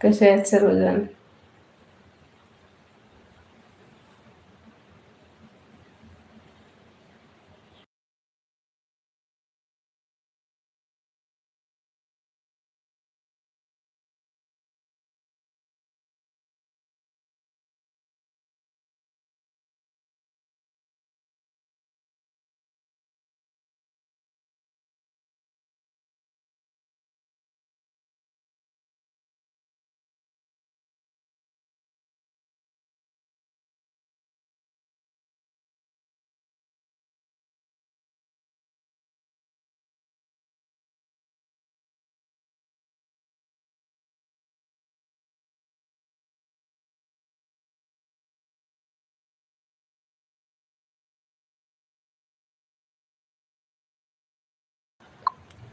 कसे आहेत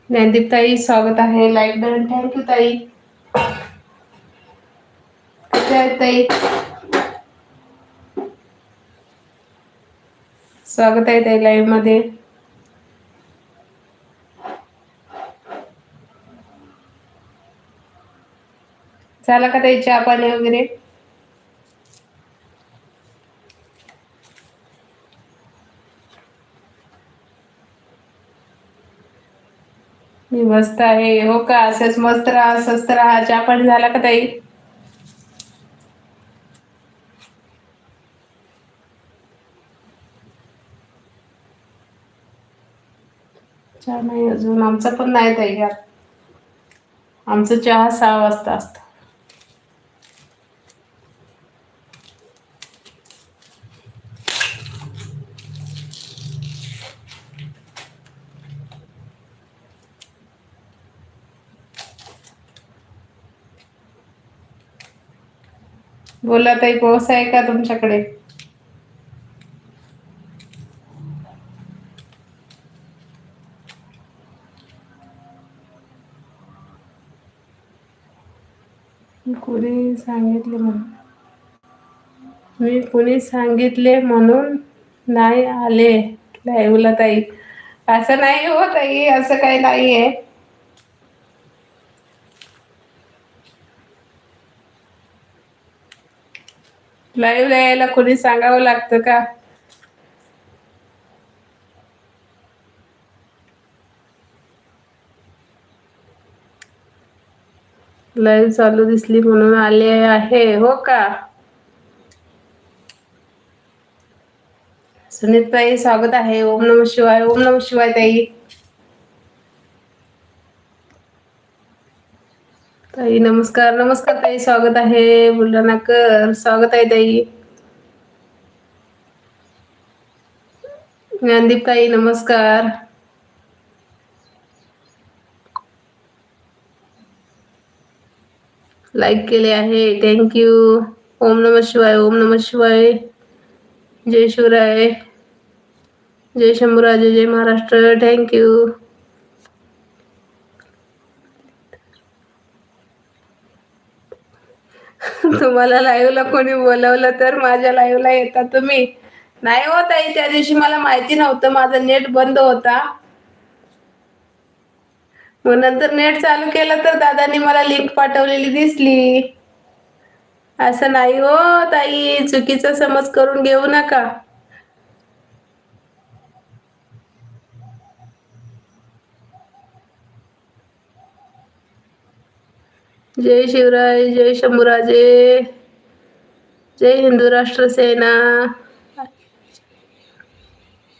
ज्ञानदीप ताई स्वागत आहे. लाईक डन थँक्यू ताई. कसे आहेत ताई. स्वागत आहे ताई लाईव्हमध्ये. झाला का ताई चहा पाणी वगैरे? मी मस्त आहे. हो का? असंच मस्त राहा स्वस्त राहा. चहा पण झाला का ताई? चहा नाही अजून. आमचा पण नाही ताई आमचं चहा सहा वाजता असतं. बोला ताई पाऊस आहे का तुमच्याकडे? कुणी सांगितले म्हणून? मी कुणी सांगितले म्हणून नाही आले. लाईव्हला ताई. असं नाही हो ताई. असं काही नाहीये. लाईव्ह यायला कोणी सांगावं लागतं का? लाईव्ह चालू दिसली म्हणून आले आहे हो का? सुनीत ताई स्वागत आहे. ओम नम शिवाय ओम नम शिवाय ताई. ताई, नमस्कार नमस्कार ताई, स्वागत आहे बुलढाणाकर स्वागत आहे ताई. ज्ञानदीप ताई, नमस्कार. लाइक लाईक केले आहे थँक्यू ओम नम शिवाय, ओम नम शिवाय. जय शिवराय. जय शंभूराजे, जय महाराष्ट्र. थँक्यू तुम्हाला लाईव्हला कोणी बोलवलं तर माझ्या लाईव्हला येता तुम्ही. नाही हो ताई त्या दिवशी मला माहिती नव्हतं. माझं नेट बंद होता. मग नंतर नेट चालू केलं तर दादानी मला लिंक पाठवलेली दिसली. असं नाही हो ताई चुकीचा समज करून घेऊ नका. जय शिवराय जय शंभूराजे जय हिंदू राष्ट्र सेना.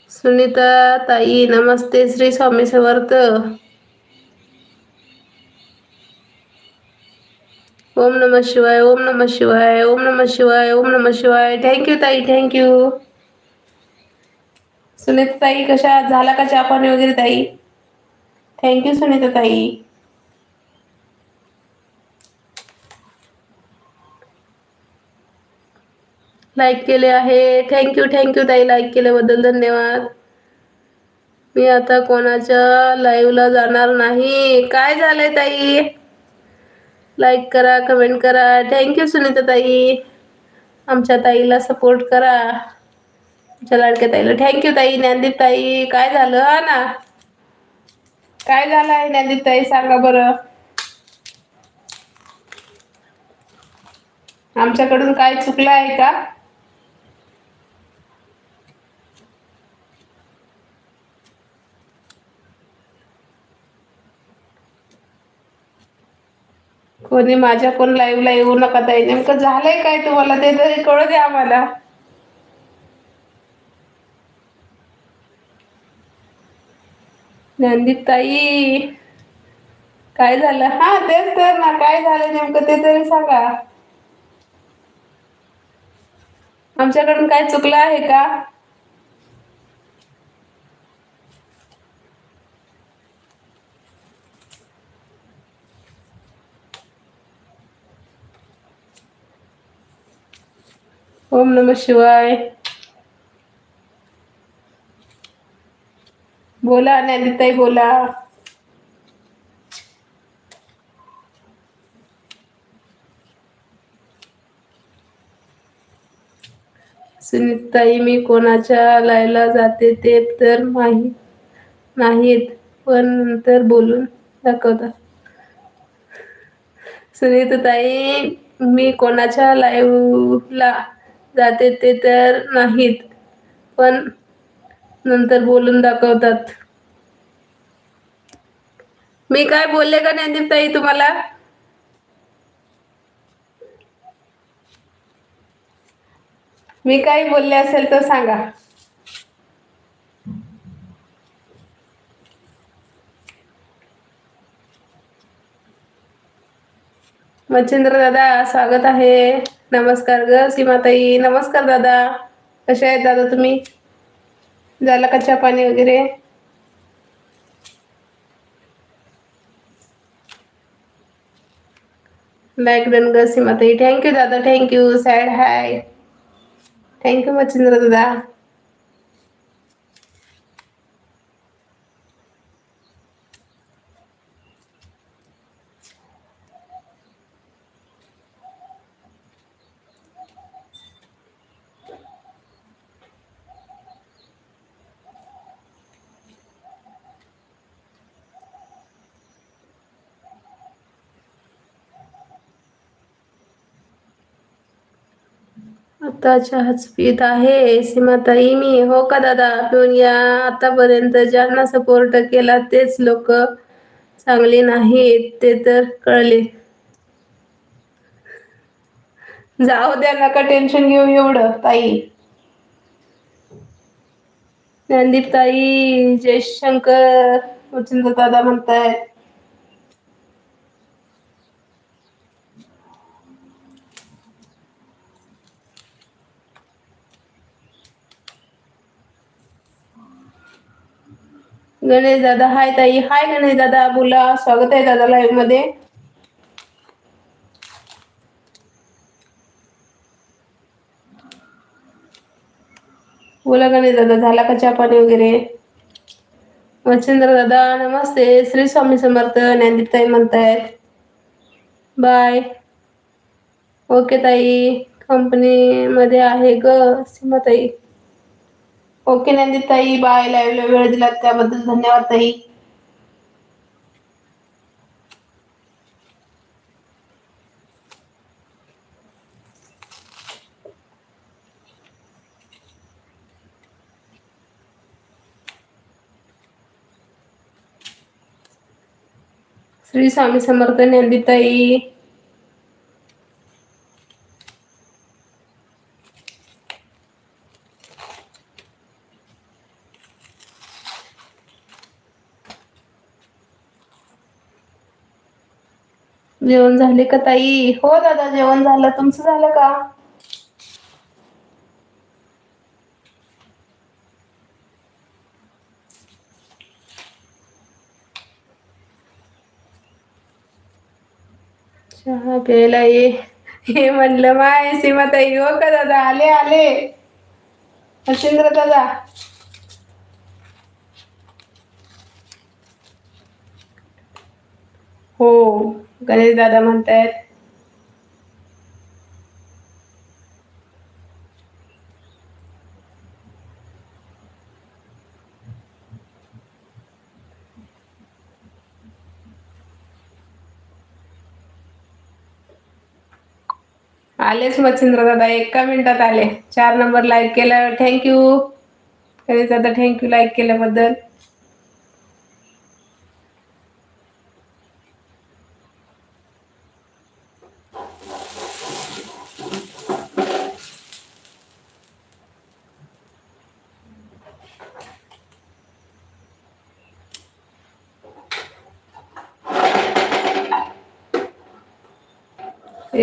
सुनीता ताई नमस्ते श्री स्वामी समर्थ. ओम नम शिवाय ओम नम शिवाय ओम नम शिवाय ओम नम शिवाय. थँक्यू ताई थँक्यू सुनीता ताई कशा झाला का चहा पाणी वगैरे ताई? थँक्यू सुनीता ताई. लाईक केले आहे. थँक्यू थँक्यू ताई लाईक केल्याबद्दल धन्यवाद. मी आता कोणाच्या लाईव्हला जाणार नाही. काय झालंय ताई? लाईक करा कमेंट करा. थँक्यू सुनीता ताई. आमच्या ताईला सपोर्ट करा. आमच्या लाडक्या ताईला. थँक्यू ताई ज्ञानदीप ताई. काय झालं? हा ना. काय झालं आहे ज्ञानदीप ताई? सांगा बरं. आमच्याकडून काय चुकलं आहे का? कोणी माझ्या कोण लाईव्हला येऊ नका ताई. नेमकं झालंय काय तुम्हाला? ते तरी कळू द्या आम्हाला. ज्ञानदीप ताई काय झालं? हा तेच तर ना काय झालं नेमकं ते तरी सांगा. आमच्याकडून काय चुकलं आहे का? ओम नम शिवाय. बोला ज्ञानदीप बोला. सुनीताई मी कोणाच्या लायला जाते ते तर माहीत नाहीत पण नंतर बोलून दाखवतात सुनीताई मी कोणाच्या लाईव्हला जाते ते तर नाहीत. पण नंतर बोलून दाखवतात. मी काय बोलले का ज्ञानदीप ताई तुम्हाला? मी काही बोलले असेल तर सांगा. मच्छिंद्र दादा स्वागत आहे. नमस्कार ग सीमाताई. नमस्कार दादा. कसे आहेत दादा तुम्ही? झाला का चहा पाणी वगैरे? लाईक डन ग सीमाताई. थँक्यू दादा. थँक्यू सॅड हाय थँक्यू मच्छिंद्र दादा. आता चहाच पित आहे. सीमाताई मी हो का दादा? पिऊन या आतापर्यंत ज्यांना सपोर्ट केला तेच लोक चांगले नाहीत. ते तर कळले. जाऊ द्या नका टेन्शन घेऊ एवढं ताई. ज्ञानदीप ताई जयशंकर दादा म्हणतायत. गणेश दादा हाय ताई. हाय गणेश दादा बोला. स्वागत आहे दादा लाईव्हमध्ये. बोला गणेश दादा झाला का चहा पाणी वगैरे? मच्छिंद्र दादा नमस्ते. श्री स्वामी समर्थ ज्ञानदीप ताई म्हणतायत. बाय ओके ताई. कंपनी मध्ये आहे ग सीमा ताई ओके ज्ञानदीप ताई बाय लाईव्हला वेळ दिलात त्याबद्दल धन्यवाद ताई. श्री स्वामी समर्थ नंदिताई जेवण झाले का ताई? हो दादा जेवण झालं. तुमचं झालं का? चहा प्यायला ये. हे म्हणलं माय सीमाताई हो का दादा? आले आले. दादा हो गणेश दादा म्हणतायत. आलेच मच्छिंद्र दादा एका मिनिटात आले. चार नंबर लाईक केलं थँक्यू गणेश दादा थँक्यू लाईक केल्याबद्दल.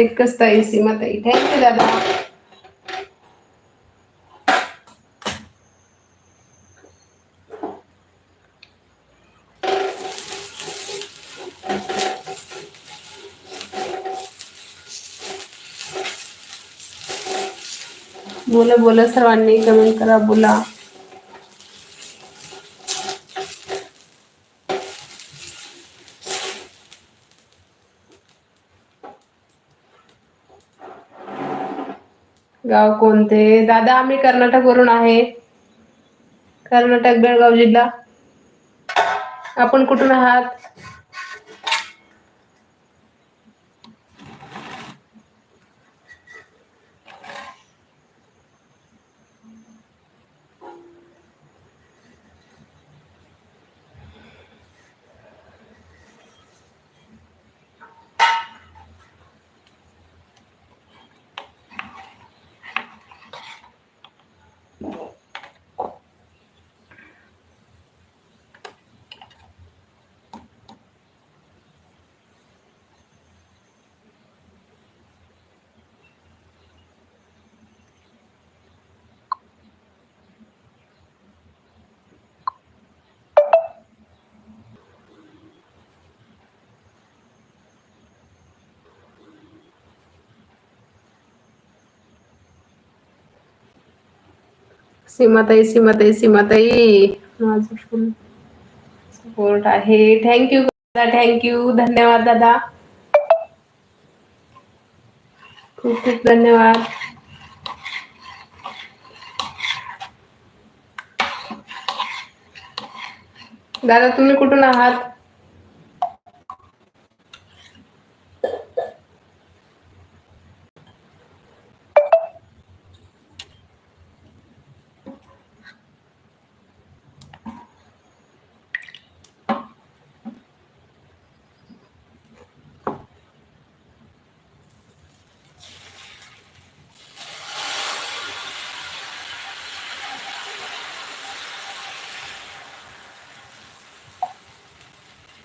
एकच ताई सीमा ताई थँक्यू दादा. बोला बोला सर्वांनी कमेंट करा बोला. गाव कोणते? दादा आम्ही कर्नाटक वरून आहे. कर्नाटक बेळगाव जिल्हा. आपण कुठून आहात? सीमाताई सीमाताई सीमाताई. माझं फुल सपोर्ट आहे. थँक्यू दादा. थँक्यू धन्यवाद दादा. खूप खूप धन्यवाद. दादा तुम्ही कुठून आहात?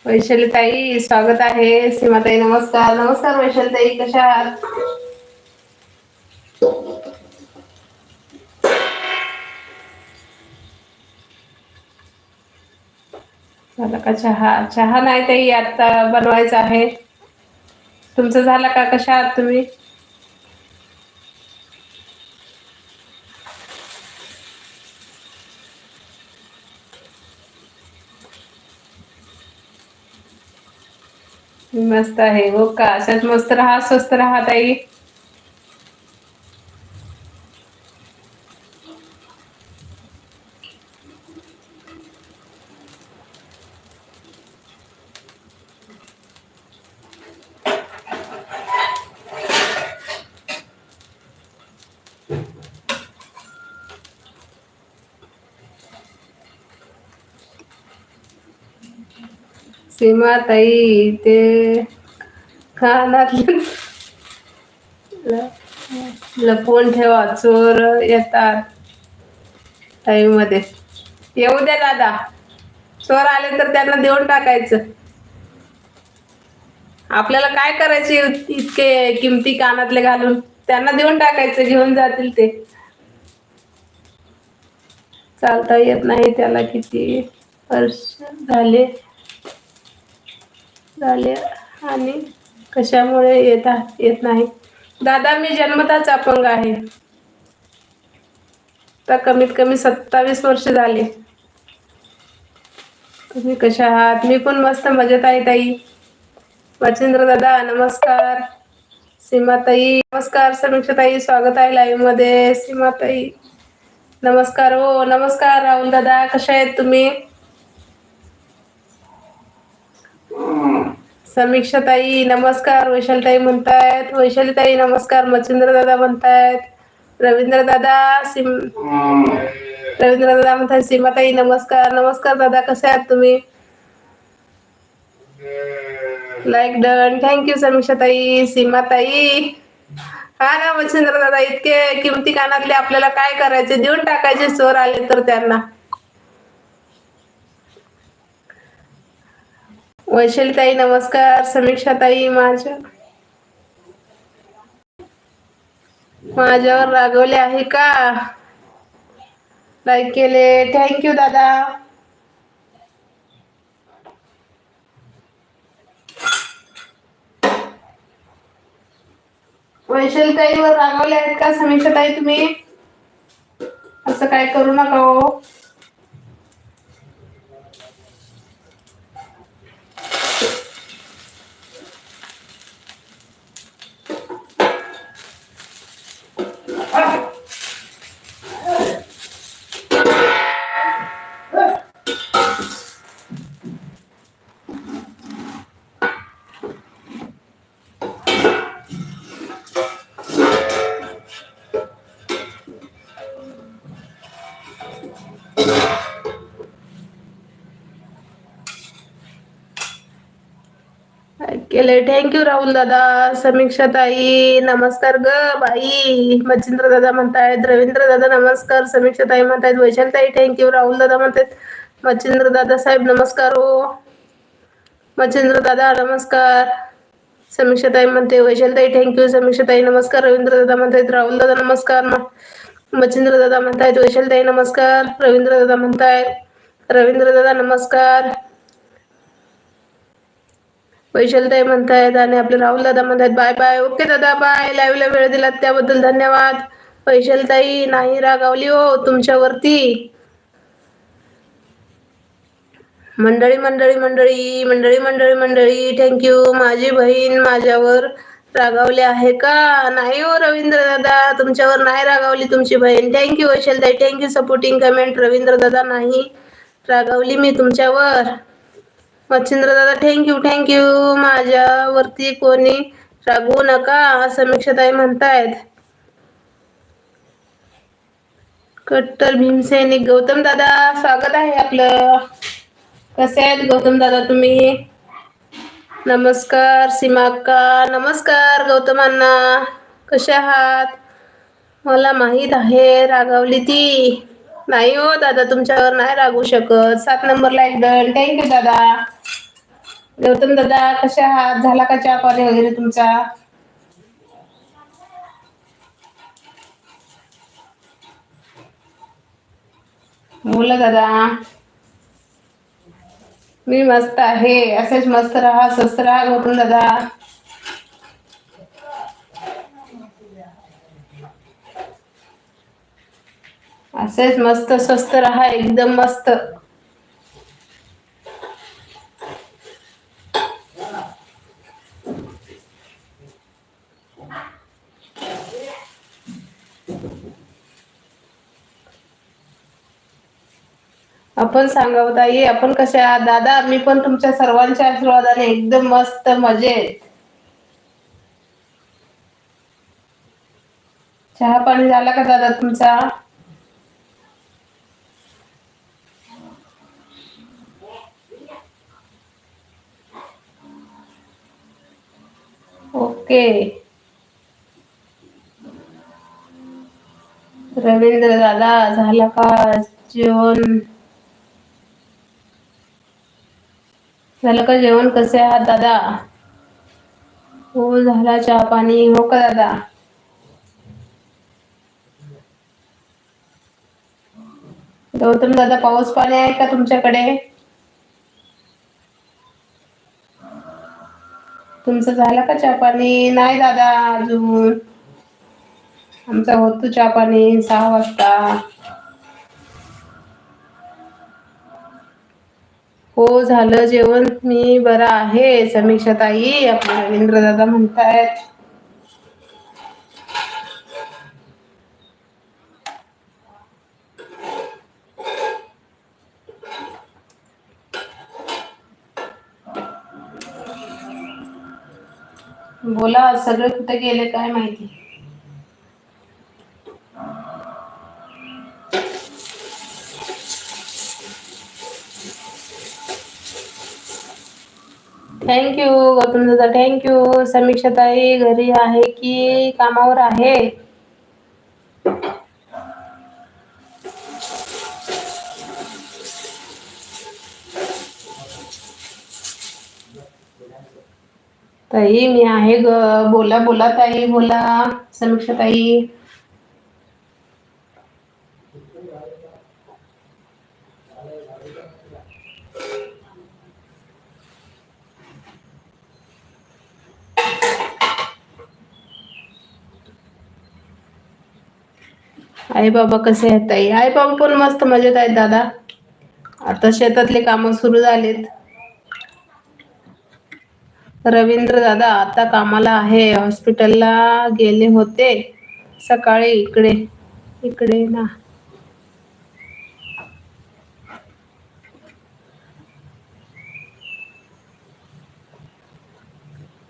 वैशाली ताई स्वागत आहे. सीमाताई नमस्कार. नमस्कार वैशाली ताई कशा आहात? झाला का चहा? चहा नाही ताई आता बनवायचा आहे. तुमचं झालं का? कशा आहात तुम्ही? मस्त आहे. हो का? अशाच मस्त राहा स्वस्त राहा ताई. सीमा ताई ते कानातले लपवून ठेवा चोर येतात टाईममध्ये येऊ द्या दादा चोर आले तर त्यांना देऊन टाकायचं आपल्याला काय करायचे इतके किमती कानातले घालून त्यांना देऊन टाकायचं घेऊन जातील ते चालता येत नाही त्याला किती वर्ष झाले झाले आणि कशामुळे येत येत नाही. दादा मी जन्मताच अपंग आहे. तर कमीत कमी सत्तावीस वर्ष झाले. तुम्ही कशा आहात? मी पण मस्त मजेत आहे ताई. मच्छिंद्र दादा नमस्कार. सीमाताई नमस्कार. समीक्षाताई स्वागत आहे लाईव्हमध्ये सीमाताई नमस्कार. हो नमस्कार राहुल दादा. कशा आहेत तुम्ही? समीक्षा ताई नमस्कार. वैशाली ताई म्हणतायत. वैशाली ताई नमस्कार. मच्छिंद्र दादा म्हणतायत. रवींद्र दादा सिम रवींद्र दादा म्हणतायत सीमाताई नमस्कार. नमस्कार दादा. कसे आहात तुम्ही? लाईक डन थँक्यू समीक्षा ताई सीमा ताई हा ना मच्छिंद्र दादा इतके किमती कानातले आपल्याला काय करायचे? देऊन टाकायचे चोर आले तर त्यांना. वैशाली ताई नमस्कार. समीक्षा ताई माझ्या माझ्यावर रागवले आहे का? लाईक केले. थँक्यू दादा. वैशाली ताईवर रागवले आहेत का समीक्षा ताई तुम्ही? असं काय करू नका हो. केले थँक्यू राहुल दादा. समीक्षा ताई नमस्कार ग बाई. मच्छिंद्र दादा म्हणतायत रवींद्र दादा नमस्कार. समीक्षा ताई म्हणतायत वैशाल ताई थँक्यू राहुल दादा म्हणतायत मच्छिंद्र दादा साहेब नमस्कार हो. मच्छिंद्र दादा नमस्कार. समीक्षा ताई म्हणते वैशाल ताई थँक्यू समीक्षा ताई नमस्कार. रवींद्र दादा म्हणतायत राहुल दादा नमस्कार. मच्छिंद्र दादा म्हणतायत वैशाल ताई नमस्कार. रवींद्र दादा म्हणतायत रवींद्र दादा नमस्कार. वैशलताई म्हणतायत आणि आपले राहुल दादा म्हणतायत बाय बाय. ओके दादा बाय. लाईव्हला वेळ दिलात त्याबद्दल धन्यवाद. वैशलताई नाही रागावली हो तुमच्यावरती. मंडळी मंडळी मंडळी मंडळी मंडळी मंडळी थँक्यू माझी बहीण माझ्यावर रागावली आहे का? नाही हो रवींद्र दादा तुमच्यावर नाही रागावली तुमची बहीण. Thank you वैशलताई thank you supporting comment Ravindra दादा नाही रागावली मी तुमच्यावर. मच्छिंद्र दादा थँक्यू थँक्यू माझ्यावरती कोणी रागवू नका समीक्षाताई म्हणतायत. कट्टर भीमसैनिक गौतम दादा स्वागत आहे आपलं. कसे आहेत गौतम दादा तुम्ही? नमस्कार सीमाक्का नमस्कार गौतमांना कसे आहात? मला माहीत आहे रागावली ती. नाही हो दादा तुमच्यावर नाही रागू शकत. सात नंबरला एकदम थँक्यू दादा. गौतम दादा कसे आहात? झाला का चहा पाणी वगैरे तुमचा? बोला दादा. मी मस्त आहे. असेच मस्त राहा स्वस्त राहा गौतम दादा. असेच मस्त स्वस्त राहा एकदम मस्त. आपण सांगावं ताई आपण कशा आहात? दादा मी पण तुमच्या सर्वांच्या आशीर्वादाने एकदम मस्त मजेत. चहा पाणी झाला का दादा तुमचा? ओके. रवींद्र दादा झाला का जेवण? झालं का जेवण? कसे आहात दादा? हो झाला चहा पाणी. हो का दादा? गौतम दादा पाऊस पाणी आहे का तुमच्याकडे? तुमचं झालं का चहा पाणी? नाही दादा अजून. आमचा होतो चहा पाणी सहा वाजता. हो झालं जेवण. मी बरं आहे समीक्षा ताई आपले रवींद्र दादा म्हणतायत. बोला सगळे कुठे गेले काय माहिती? थँक यू गौतम दादा थँक्यू समीक्षा ताई घरी आहे की कामावर आहे? ताई मी आहे ग. बोला बोला ताई बोला. समीक्षा ताई. आई बाबा कसे आहेत ताई? आई बाबा पण मस्त मजेत आहेत दादा. आता शेतातले कामं सुरू झालेत. रवींद्र दादा आता कामाला आहे. हॉस्पिटलला गेले होते. सकाळी इकडे इकडे ना.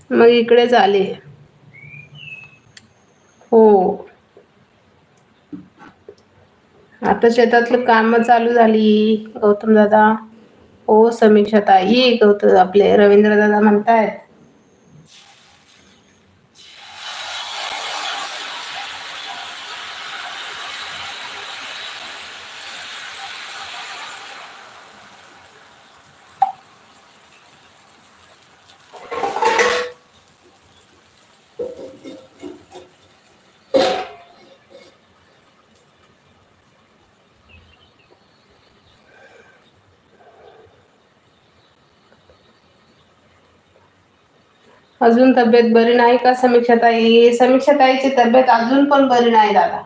मग इकडेच आले. हो. आता शेतातलं काम चालू झाली. गौतम दादा. हो समीक्षा ताई गौतम आपले रवींद्र दादा म्हणतायत. अजून तब्येत बरी नाही का समीक्षाताई? समीक्षाताईची तब्येत अजून पण बरी नाही दादा.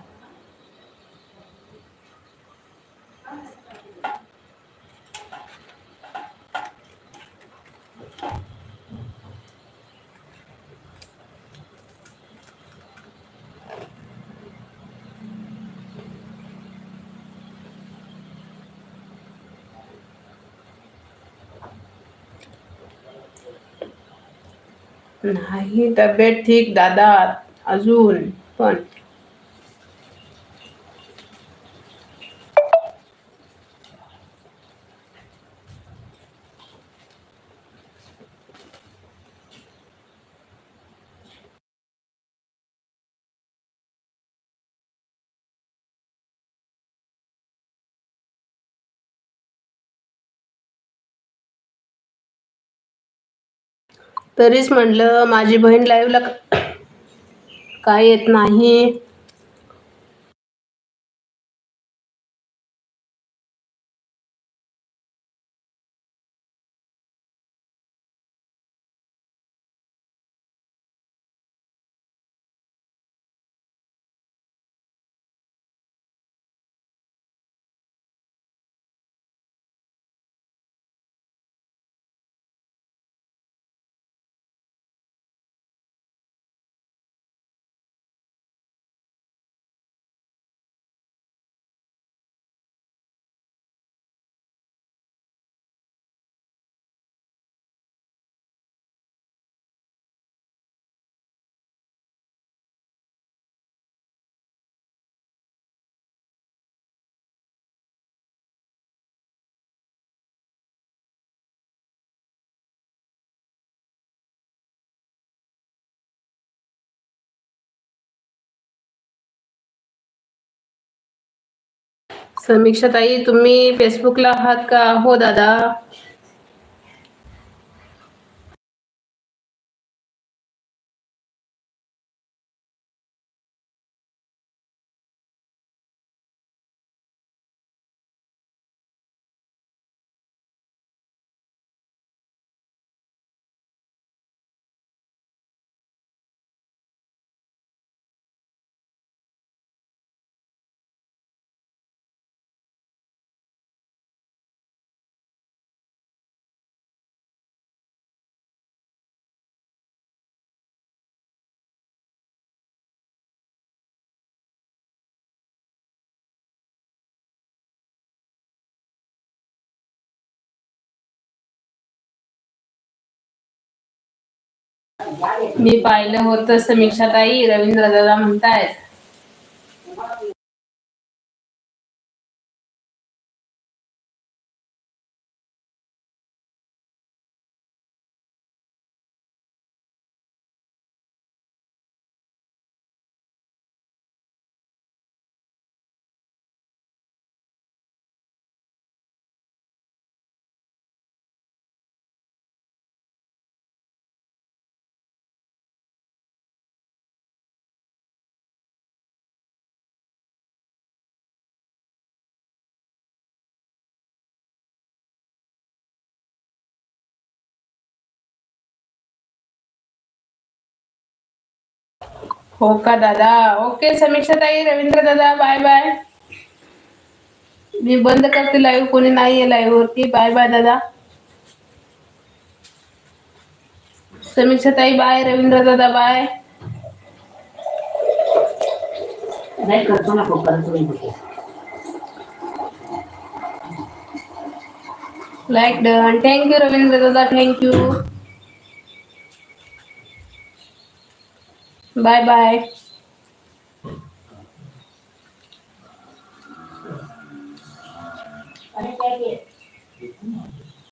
नाही तब्येत ठीक दादा अजून पण तरीच म्हटलं माझी बहीण लाईव्हला काय येत नाही. समीक्षा ताई तुम्ही फेसबुकला आहात का? हो दादा. मी पाहिलं होतं समीक्षाताई रवींद्र दादा म्हणतायत. हो का दादा? ओके समीक्षाताई रवींद्र दादा बाय बाय मी बंद करते लाईव्ह कोणी नाहीये लाईव्ह वरती. बाय बाय दादा. समीक्षाताई बाय रवींद्र दादा बाय नाही करतो ना लाईक डन थँक्यू रवींद्र दादा. थँक्यू बाय बाय आणि काय ते